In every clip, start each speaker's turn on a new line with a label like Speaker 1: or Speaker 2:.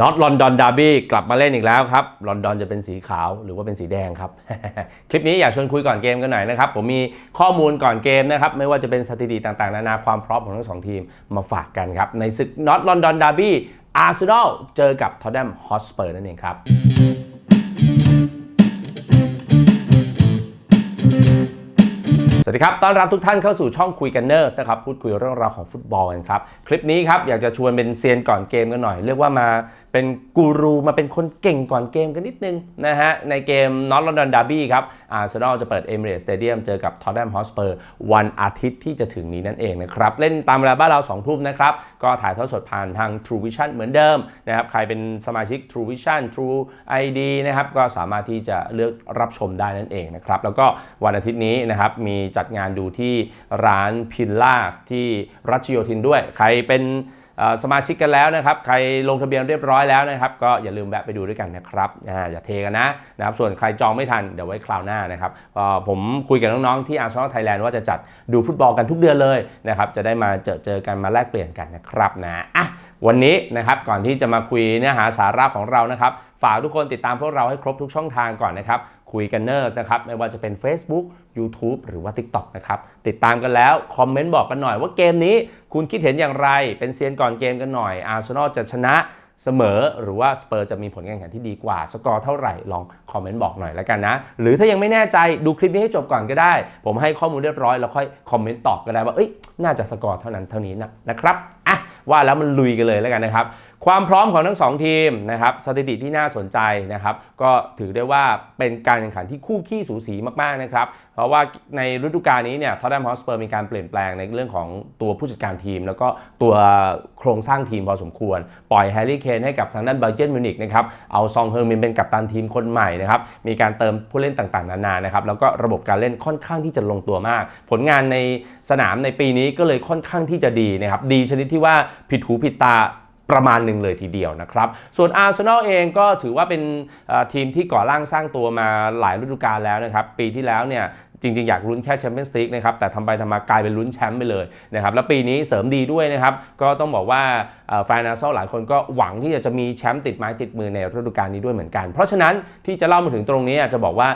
Speaker 1: น็อตลอนดอนดาร์บี้กลับมาเล่นอีกแล้วครับลอนดอนจะเป็นสีขาวหรือว่าเป็นสีแดงครับ คลิปนี้อยากชวนคุยก่อนเกมกันหน่อยนะครับ ผมมีข้อมูลก่อนเกมนะครับ ไม่ว่าจะเป็นสถิติต่างๆ นานาความพร้อมของทั้งสองทีมมาฝากกันครับ ในศึกน็อตลอนดอนดาร์บี้อาร์เซนอลเจอกับทอตแนมฮอสเปอร์นั่นเองครับ สวัสดีครับต้อนรับทุกท่านเข้าสู่ช่องคุยกันเนอร์สนะครับ พูดคุยเรื่องราวของฟุตบอลกันครับ คลิปนี้ครับ อยากจะชวนเป็นเซียนก่อนเกมกันหน่อย เรียกว่ามาเป็นกูรูมาเป็นคนเก่งก่อนเกมกันนิดนึงนะฮะ ในเกมนอตลอนดอนดาร์บี้ครับอาร์เซนอลจะเปิดเอมิเรตสเตเดียมเจอกับทอ t แ n มฮอสเปอร์วันอาทิตย์ที่จะถึงนี้นั่นเองนะครับ เล่นตามเวลาบ้านเรา2ทุ่มนะครับ ก็ถ่ายทอดสดผ่านทาง True Vision เหมือนเดิมนะครับใครเป็นสมาชิก True Vision True ID นะครับก็สามารถที่จะเลือกรับชมได้นั่นเองนะครับแล้วก็วันอาทิตย์นี้นะครับมีจัดงานดูที่ร้านพิลล่าที่รัชโยธินด้วย ใครเป็นสมาชิกกันแล้วนะครับ ใครลงทะเบียนเรียบร้อยแล้วนะครับ ก็อย่าลืมแวะไปดูด้วยกันนะครับอ่าอย่าเทกันนะนะครับ ส่วนใครจองไม่ทัน เดี๋ยวไว้คราวหน้านะครับผมคุยกับน้องๆที่อาร์เซนอลไทยแลนด์ว่าจะจัดดูฟุตบอลกันทุกเดือนเลยนะครับ จะได้มาเจอเจอกันมาแลกเปลี่ยนกันนะครับนะอะวันนี้นะครับก่อนที่จะมาคุยเนื้อหาสาระของเรานะครับ ฝากทุกคนติดตามพวกเราให้ครบทุกช่องทางก่อนนะครับ คุยกันเนอร์สนะครับไม่ว่าจะเป็น Facebook YouTube หรือว่า TikTok นะครับติดตามกันแล้ว คอมเมนต์บอกกันหน่อยว่าเกมนี้คุณคิดเห็นอย่างไร เป็นเซียนก่อนเกมกันหน่อยอาร์เซนอลจะชนะเสมอหรือว่าสเปอร์จะมีผลการแข่งขันที่ดีกว่า สกอร์เท่าไหร่ลองคอมเมนต์บอกหน่อยแล้วกันนะ หรือถ้ายังไม่แน่ใจดูคลิปนี้ให้จบก่อนก็ได้ ผมให้ข้อมูลเรียบร้อยแล้วค่อยคอมเมนต์ตอบก็ได้ว่าเอ้ยน่าจะสกอร์เท่านั้นเท่านี้นะนะครับอะว่าแล้วมันลุยกันเลยแล้วกันนะครับ ความพร้อมของทั้ง 2 ทีมนะครับสถิติที่น่าสนใจนะครับก็ถือได้ว่าเป็นการแข่งขันที่คู่ขี้สูสีมากๆนะครับเพราะว่าในฤดูกาลนี้เนี่ยทอตแนมฮอสเปอร์มีการเปลี่ยนแปลงในเรื่องของตัวผู้จัดการทีม แล้วก็ตัวโครงสร้างทีมพอสมควร ปล่อยแฮร์รี่เคนให้กับทางด้านไบเจนมิวนิกนะครับเอาซองเฮอร์มินเป็นกัปตันทีมคนใหม่นะครับมีการเติมผู้เล่นต่างๆ นานานะครับแล้วก็ระบบการเล่นค่อนข้างที่จะลงตัวมาก ผลงานในสนามในปีนี้ก็เลยค่อนข้างที่จะดีนะครับดีชนิดที่ว่าผิดหูผิดตา ประมาณหนึ่งเลยทีเดียวนะครับ ส่วนอาร์เซนอลเองก็ถือว่าเป็นทีมที่ก่อร่างสร้างตัวมาหลายฤดูกาลแล้วนะครับ ปีที่แล้วเนี่ยจริง ๆ อยากลุ้นแค่แชมเปี้ยนส์ลีกนะครับแต่ทำไปทำมากลายเป็นลุ้นแชมป์ไปเลยนะครับแล้วปีนี้เสริมดีด้วยนะครับก็ต้องบอกว่าแฟนอาร์เซนอลหลายคนก็หวังที่จะมีแชมป์ติดไม้ติดมือในฤดูกาลนี้ด้วยเหมือนกัน เพราะฉะนั้นที่จะเล่ามาถึงตรงนี้จะบอกว่า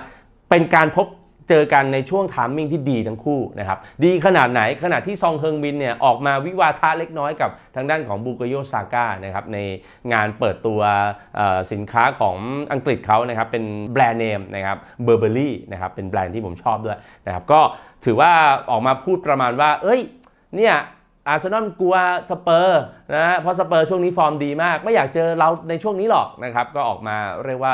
Speaker 1: เป็นการพบ เจอกันในช่วงทามมิ่งที่ดีทั้งคู่นะครับดีขนาดไหนขนาดที่ซองเฮิงบินเนี่ยออกมาวิวาทะเล็กน้อยกับทางด้านของบูโกโยซาก้านะครับในงานเปิดตัวสินค้าของอังกฤษเขานะครับเป็นแบรนด์เนมนะครับเบอร์เบอรี่นะครับเป็นแบรนด์ที่ผมชอบด้วยนะครับก็ถือว่าออกมาพูดประมาณว่า เอ้ยเนี่ยอาร์เซนอลกลัวสเปอร์นะฮะเพราะสเปอร์ช่วงนี้ฟอร์มดีมาก ไม่อยากเจอเราในช่วงนี้หรอกนะครับก็ออกมาเรียกว่า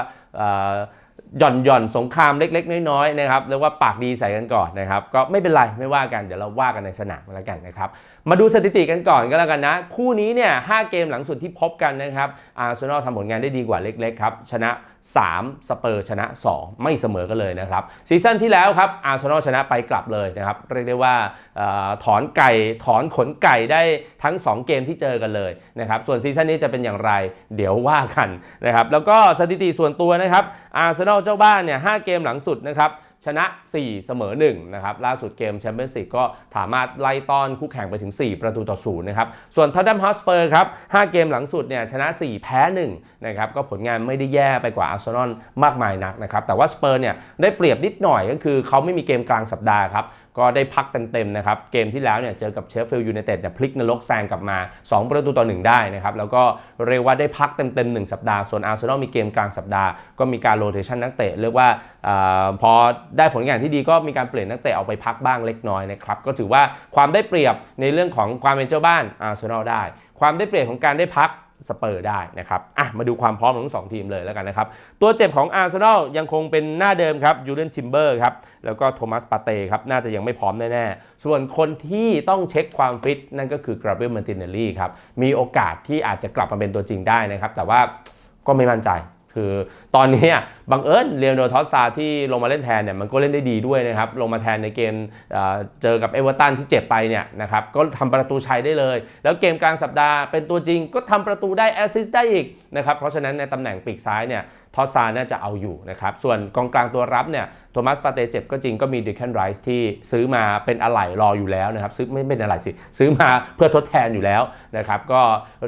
Speaker 1: หย่อนหย่อนสงครามเล็ก ๆ น้อยๆนะครับเรียกว่าปากดีใส่กันก่อนนะครับ ก็ไม่เป็นไรไม่ว่ากันเดี๋ยวเราว่ากันในสนามแล้วกันนะครับ มาดูสถิติกันก่อนก็แล้วกันนะ คู่นี้เนี่ยหเกมหลังสุดที่พบกันนะครับอาร์เซนอลทำผลงานได้ดีกว่าเล็กๆครับ ชนะ 3 สเปอร์ชนะ 2 ไม่เสมอกันเลยนะครับ ซีซั่นที่แล้วครับอาร์เซนอลชนะไปกลับเลยนะครับ เรียกได้ว่าอถอนไก่ถอนขนไก่ได้ทั้ง 2 เกมที่เจอกันเลยนะครับ ส่วนซีซั่นนี้จะเป็นอย่างไร เดี๋ยวว่ากันนะครับ แล้วก็สถิติส่วนตัวนะครับอาร์เซนอลเจ้าบ้านเนี่ยหเกมหลังสุดนะครับ ชนะ 4 เสมอ1นะครับล่าสุดเกมแชมเปี้ยนส์ลีกก็สามารถไล่ต้อนคู่แข่งไปถึง 4 ประตูต่อศูนย์นะครับส่วนท็อตแนมฮอสเปอร์ครับ5เกมหลังสุดเนี่ยชนะ 4 แพ้1นะครับก็ผลงานไม่ได้แย่ไปกว่าอาร์เซนอลมากมายนักนะครับแต่ว่าสเปอร์เนี่ยได้เปรียบนิดหน่อยก็คือเขาไม่มีเกมกลางสัปดาห์ครับ ก็ได้พักเต็มๆนะครับ เกมที่แล้วเนี่ยเจอกับเชฟฟิลด์ยูไนเต็ดเนี่ยพลิกนรกแซงกลับมา 2 ประตูต่อ 1 ได้นะครับ แล้วก็เรียกว่าได้พักเต็มๆ1สัปดาห์ ส่วนอาร์เซนอลมีเกมกลางสัปดาห์ ก็มีการโรเทชันนักเตะ เรียกว่าอพอได้ผลงานที่ดีก็มีการเปลี่ยนนักเตะเอาไปพักบ้างเล็กน้อยนะครับ ก็ถือว่าความได้เปรียบในเรื่องของความเป็นเจ้าบ้านอาร์เซนอลได้ ความได้เปรียบของการได้พัก สเปอร์ได้นะครับอะมาดูความพร้อมของทั้งสองทีมเลยแล้วกันนะครับ ตัวเจ็บของอาร์เซนอลยังคงเป็นหน้าเดิมครับยูเลียนชิมเบอร์ครับแล้วก็โทมัสปาเต้ครับน่าจะยังไม่พร้อมแน่ๆ ส่วนคนที่ต้องเช็คความฟิตนั่นก็คือกราเบรียลมาร์ตินเนลลี่ครับมีโอกาสที่อาจจะกลับมาเป็นตัวจริงได้นะครับแต่ว่าก็ไม่มั่นใจ คือตอนนี้บังเอิญเรียนโดทอสซาที่ลงมาเล่นแทนเนี่ยมันก็เล่นได้ดีด้วยนะครับ ลงมาแทนในเกมเเจอกับเอเวอร์ตันที่เจ็บไปเนี่ยนะครับก็ทำประตูชัยได้เลย แล้วเกมกลางสัปดาห์เป็นตัวจริงก็ทำประตูได้แอสซิสต์ได้อีกนะครับเพราะฉะนั้นในตำแหน่งปีกซ้ายเนี่ย ทอสซาน่าจะเอาอยู่นะครับ ส่วนกองกลางตัวรับเนี่ยโทมัสปาเตเจ็บก็จริงก็มีดิแคนไรส์ที่ซื้อมาเป็นอะไหล่รออยู่แล้วนะครับ ซื้อไม่เป็นอะไหล่สิ ซื้อมาเพื่อทดแทนอยู่แล้วนะครับ ก็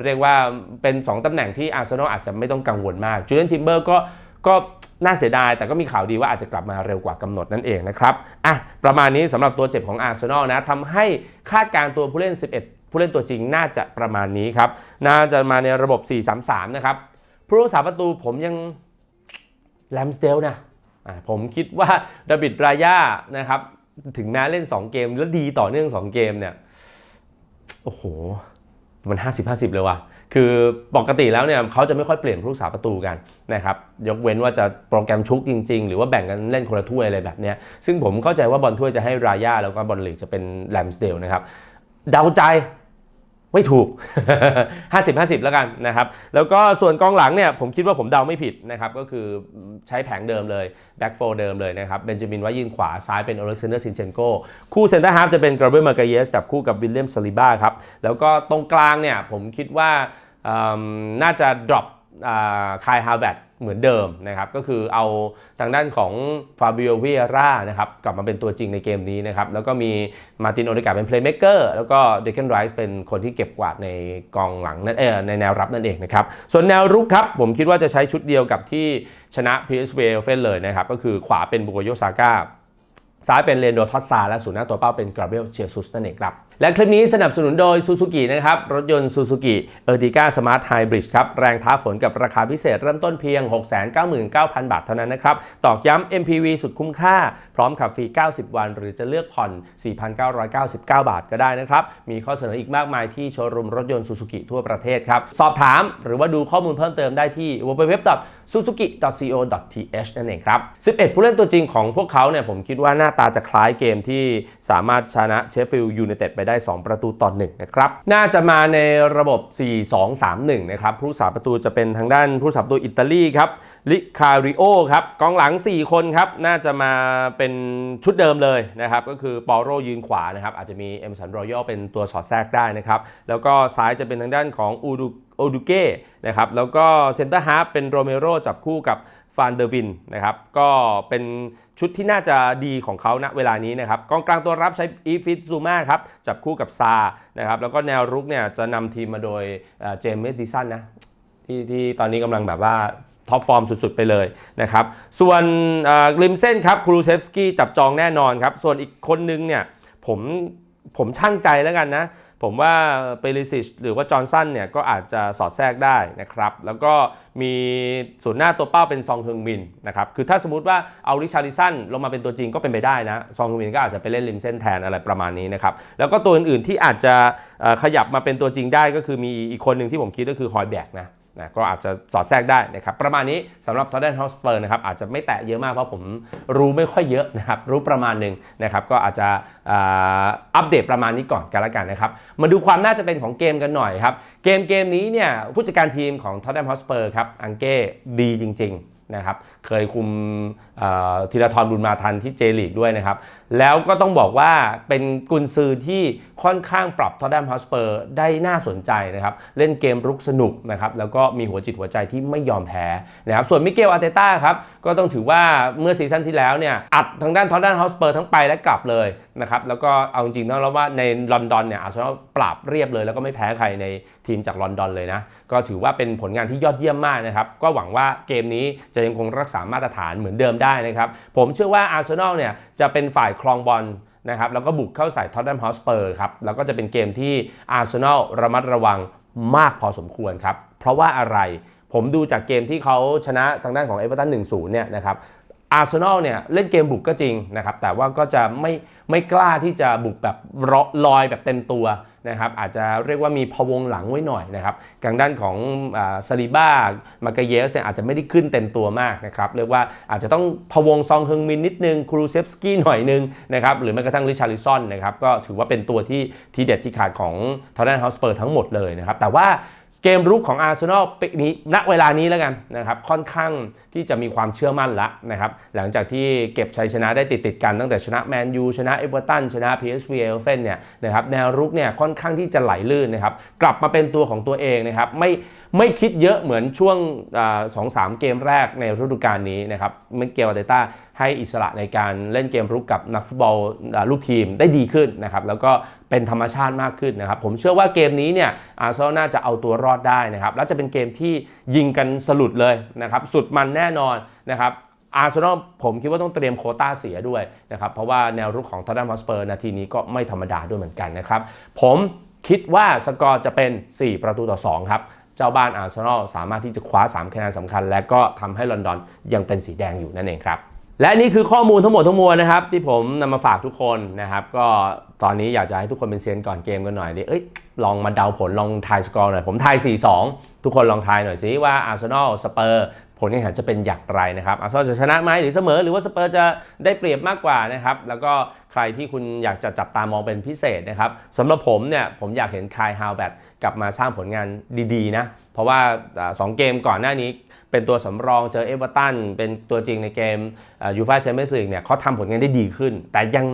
Speaker 1: เรียกว่าเป็น 2ตำแหน่งที่อาร์เซนอลอาจจะไม่ต้องกังวลมากจูเลียนทิมเบอร์ก็ก็น่าเสียดาย แต่ก็มีข่าวดีว่าอาจจะกลับมาเร็วกว่ากำหนดนั่นเองนะครับอะประมาณนี้สำหรับตัวเจ็บของอาร์เซนอลนะทำให้คาดการตัวผู้เล่น 11 ผู้เล่นตัวจริงน่าจะประมาณนี้ครับน่าจะมาในระบบ 4-3-3 นะครับผู้รักษาประตูผมยัง แลมสเดลนะผมคิดว่าดาบิดรายานะครับ ถึงแม้เล่น 2 เกมแล้วดีต่อเนื่อง 2 เกมเนี่ย โอ้โห มัน 50 50 เลยว่ะ คือปกติแล้วเนี่ยเขาจะไม่ค่อยเปลี่ยนผู้รักษาประตูกันนะครับ ยกเว้นว่าจะโปรแกรมชุกจริง ๆ หรือว่าแบ่งกันเล่นคนละถ้วยอะไรแบบเนี้ยซึ่งผมเข้าใจว่าบอลถ้วยจะให้รายาแล้วก็บอลลีกจะเป็นแลมสเดลนะครับ เดาใจ ไม่ถูก 50 50 แล้วกันนะครับ แล้วก็ส่วนกองหลังเนี่ยผมคิดว่าผมเดาไม่ผิดนะครับ ก็คือใช้แผงเดิมเลยแบ็กโฟเดิมเลยนะครับเบนจามินไว้ยืนขวาซ้ายเป็นอเล็กซานเดอร์ซินเชนโกคู่เซนเตอร์ฮาฟจะเป็นกราเบรียลมาเกเยสจับคู่กับวิลเลียมซาลิบ้าครับ แล้วก็ตรงกลางเนี่ยผมคิดว่าน่าจะ drop คายฮาร์แวดเหมือนเดิมนะครับก็คือเอาทางด้านของฟาบิโอวิเอร่านะครับกลับมาเป็นตัวจริงในเกมนี้นะครับแล้วก็มีมาตินโอเดกาเป็นเพลย์เม k เกอร์แล้วก็เดคเคนไรส์เป็นคนที่เก็บกวาดในกองหลังนั่นเองในแนวรับนั่นเองนะครับส่วนแนวรุกครับผมคิดว่าจะใช้ชุดเดียวกับที่ชนะ PSV เฟนเลยนะครับก็คือขวาเป็นบุโกโยซาก้า ซ้ายเป็นเรนโดทอสซาและศูนย์หน้าตัวเป้าเป็นกราเบลเชียร์ซุสนั่นเองครับ และคลิปนี้สนับสนุนโดยซูซูกินะครับ รถยนต์ซูซูกิเออร์ติก้าสมาร์ทไฮบริดครับ แรงท้าฝนกับราคาพิเศษเริ่มต้นเพียง 699,000 บาทเท่านั้นนะครับ ตอกย้ำ MPV สุดคุ้มค่า พร้อมขับฟรี 90 วัน หรือจะเลือกผ่อน 4,999 บาทก็ได้นะครับ มีข้อเสนออีกมากมายที่โชว์รูมรถยนต์ซูซูกิทั่วประเทศครับสอบถามหรือว่าดูข้อมูลเพิ่มเติมได้ที่ www.suzuki.co.th นั่นเองครับ11ผู้เล่นตัวจริงของพวกเขาเนี่ยผมคิดว่าหน้าตาจะคล้ายเกมที่สามารถชนะเชฟฟิลด์ยูไนเต็ดไปได้ 2 ประตูต่อ1นะครับ น่าจะมาในระบบ 4-2-3-1 นะครับ ผู้สาประตูจะเป็นทางด้านผู้สาประตูอิตาลีครับ ลิคาริโอครับ กองหลัง 4 คนครับ น่าจะมาเป็นชุดเดิมเลยนะครับ ก็คือปอโรยืนขวานะครับ อาจจะมีเอมสันรอยัลเป็นตัวสอดแทรกได้นะครับ แล้วก็ซ้ายจะเป็นทางด้านของอูดูโอดูเก้นะครับ แล้วก็เซนเตอร์ฮาร์ฟเป็นโรเมโรจับคู่กับ ฟานเดอร์วินนะครับก็เป็นชุดที่น่าจะดีของเขาณเวลานี้นะครับกองกลางตัวรับใช้อีฟิตซูมาครับจับคู่กับซานะครับแล้วก็แนวรุกเนี่ยจะนำทีมมาโดยเจมส์เมดิสันนะที่ที่ตอนนี้กำลังแบบว่าท็อปฟอร์มสุดๆ ไปเลยนะครับ ส่วนริมเส้นครับครูเซฟสกี้จับจองแน่นอนครับ ส่วนอีกคนนึงเนี่ยผมผมช่างใจแล้วกันนะ ผมว่าเปริซิชหรือว่าจอห์นสันเนี่ยก็อาจจะสอดแทรกได้นะครับ แล้วก็มีศูนย์หน้าตัวเป้าเป็นซองฮึงมินนะครับคือถ้าสมมติว่าเอาริชาริสันลงมาเป็นตัวจริงก็เป็นไปได้นะซองฮึงมินก็อาจจะไปเล่นริมเส้นแทนอะไรประมาณนี้นะครับแล้วก็ตัวอื่นๆที่อาจจะขยับมาเป็นตัวจริงได้ก็คือมีอีกคนหนึ่งที่ผมคิดก็คือฮอยแบกนะ นะก็อาจจะสอดแทรกได้นะครับประมาณนี้สำหรับ Tottenham Hotspur นะครับอาจจะไม่แตะเยอะมากเพราะผมรู้ไม่ค่อยเยอะนะครับรู้ประมาณหนึ่งนะครับก็อาจจะอัปเดตประมาณนี้ก่อนกันละกันนะครับมาดูความน่าจะเป็นของเกมกันหน่อยครับเกมเกมนี้เนี่ยผู้จัดการทีมของ Tottenham Hotspur ครับอังเก้ดีจริงๆนะครับ เคยคุมธีรทรบุญมาทันที่เจลีกด้วยนะครับ แล้วก็ต้องบอกว่าเป็นกุนซือที่ค่อนข้างปรับทอ t แ n มฮอสเปอร์ได้น่าสนใจนะครับ เล่นเกมรุกสนุกนะครับ แล้วก็มีหัวจิตหัวใจที่ไม่ยอมแพ้นะครับ ส่วนมิเกลอาร์เตต้าครับ ก็ต้องถือว่าเมื่อซีซั่นที่แล้วเนี่ย อัดทางด้านทอ t แ n มฮอสเปอร์ทั้งไปและกลับเลยนะครับ แล้วก็เอาจริงๆต้องรับว่าในลอนดอนเนี่ยอาร์เซนอลปราบเรียบเลย แล้วก็ไม่แพ้ใครในทีมจากลอนดอนเลยนะ ก็ถือว่าเป็นผลงานที่ยอดเยี่ยมมากนะครับ ก็หวังว่าเกมนี้จะยังคงรักษามาตรฐานเหมือนเดิมได้นะครับ ผมเชื่อว่าอาร์เซนอลเนี่ยจะเป็นฝ่ายครองบอลนะครับแล้วก็บุกเข้าใส่ท็อตแนมฮอสเปอร์ครับแล้วก็จะเป็นเกมที่อาร์เซนอลระมัดระวังมากพอสมควรครับ เพราะว่าอะไรผมดูจากเกมที่เขาชนะทางด้านของเอเวอร์ตัน1-0เนี่ยนะครับ อาร์เซนอลเนี่ยเล่นเกมบุกก็จริงนะครับแต่ว่าก็จะไม่ไม่กล้าที่จะบุกแบบลอยแบบเต็มตัวนะครับอาจจะเรียกว่ามีพวงหลังไว้หน่อยนะครับทางด้านของซาลิบ้ามาเกเยสเนี่ยอาจจะไม่ได้ขึ้นเต็มตัวมากนะครับเรียกว่าอาจจะต้องพวงซองเฮงมินนิดนึงครูเซฟสกี้หน่อยนึงนะครับหรือแม้กระทั่งริชาริซอนนะครับก็ถือว่าเป็นตัวที่ทีเด็ดที่ขาดของทอร์เรนฮอสเปอร์ทั้งหมดเลยนะครับแต่ว่า เกมรุกของอาร์เซนอลปีนี้ณเวลานี้แล้วกันนะครับค่อนข้างที่จะมีความเชื่อมั่นละนะครับหลังจากที่เก็บชัยชนะได้ติดติดกันตั้งแต่ชนะแมนยูชนะเอเวอร์ตันชนะ PSV เอลเฟนเนี่ยนะครับแนวรุกเนี่ยค่อนข้างที่จะไหลลื่นนะครับกลับมาเป็นตัวของตัวเองนะครับไม่ ไม่คิดเยอะเหมือนช่วงสองสามเกมแรกในฤดูกาลนี้นะครับเมเกลอาร์เตต้าให้อิสระในการเล่นเกมรุกกับนักฟุตบอลลูกทีมได้ดีขึ้นนะครับแล้วก็เป็นธรรมชาติมากขึ้นนะครับ ผมเชื่อว่าเกมนี้เนี่ยอาร์เซนอลน่าจะเอาตัวรอดได้นะครับ แล้วจะเป็นเกมที่ยิงกันสลุดเลยนะครับ สุดมันแน่นอนนะครับอาร์เซนอลผมคิดว่าต้องเตรียมโคต้าเสียด้วยนะครับ เพราะว่าแนวรุกของทอตแนมฮอสเปอร์นาทีนี้ก็ไม่ธรรมดาด้วยเหมือนกันนะครับ ผมคิดว่าสกอร์จะเป็น 4 ประตูต่อ 2 ครับ เจ้าบ้านอาร์เซนอลสามารถที่จะคว้า 3 คะแนนสำคัญ และก็ทำให้ลอนดอนยังเป็นสีแดงอยู่นั่นเองครับและนี่คือข้อมูลทั้งหมดทั้งมวลนะครับ ที่ผมนำมาฝากทุกคนนะครับ ก็ตอนนี้อยากจะให้ทุกคนเป็นเซียนก่อนเกมกันหน่อยดิเอ้ยลองมาเดาผลลองทายสกอร์หน่อย ผมทาย 4-2 ทุกคนลองทายหน่อยสิว่าอาร์เซนอลสเปอร์ ผลการแข่งขันจะเป็นอย่างไรนะครับอาร์เซนอลจะชนะไหมหรือเสมอ หรือว่าสเปอร์จะได้เปรียบมากกว่านะครับแล้วก็ใครที่คุณอยากจะจับตามองเป็นพิเศษนะครับสำหรับผมเนี่ยผมอยากเห็นคายฮาวแบตกลับมาสร้างผลงานดีๆนะเพราะว่าอ่าสองเกมก่อนหน้านี้เป็นตัวสำรองเจอเอเวอร์ตันเป็นตัวจริงในเกมยูฟ่าแชมเปี้ยนส์ลีกเนี่ยเขาทำผลงานได้ดีขึ้น แต่ยัง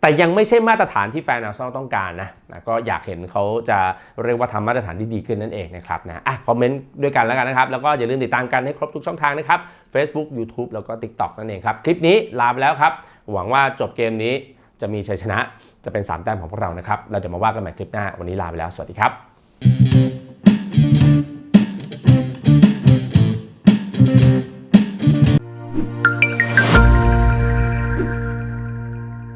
Speaker 1: แต่ยังไม่ใช่มาตรฐานที่แฟนอาร์เซนอลต้องการนะนะก็อยากเห็นเขาจะเรียกว่าทำมาตรฐานที่ดีขึ้นนั่นเองนะครับนะอะคอมเมนต์ด้วยกันแล้วกันนะครับ แล้วก็อย่าลืมติดตามกันให้ครบทุกช่องทางนะครับ Facebook YouTube แล้วก็ TikTok นั่นเองครับ คลิปนี้ลาไปแล้วครับ หวังว่าจบเกมนี้จะมีชัยชนะจะเป็น 3 แต้มของพวกเรานะครับแล้วเดี๋ยวมาว่ากันใหม่คลิปหน้าวันนี้ลาไปแล้วสวัสดีครับ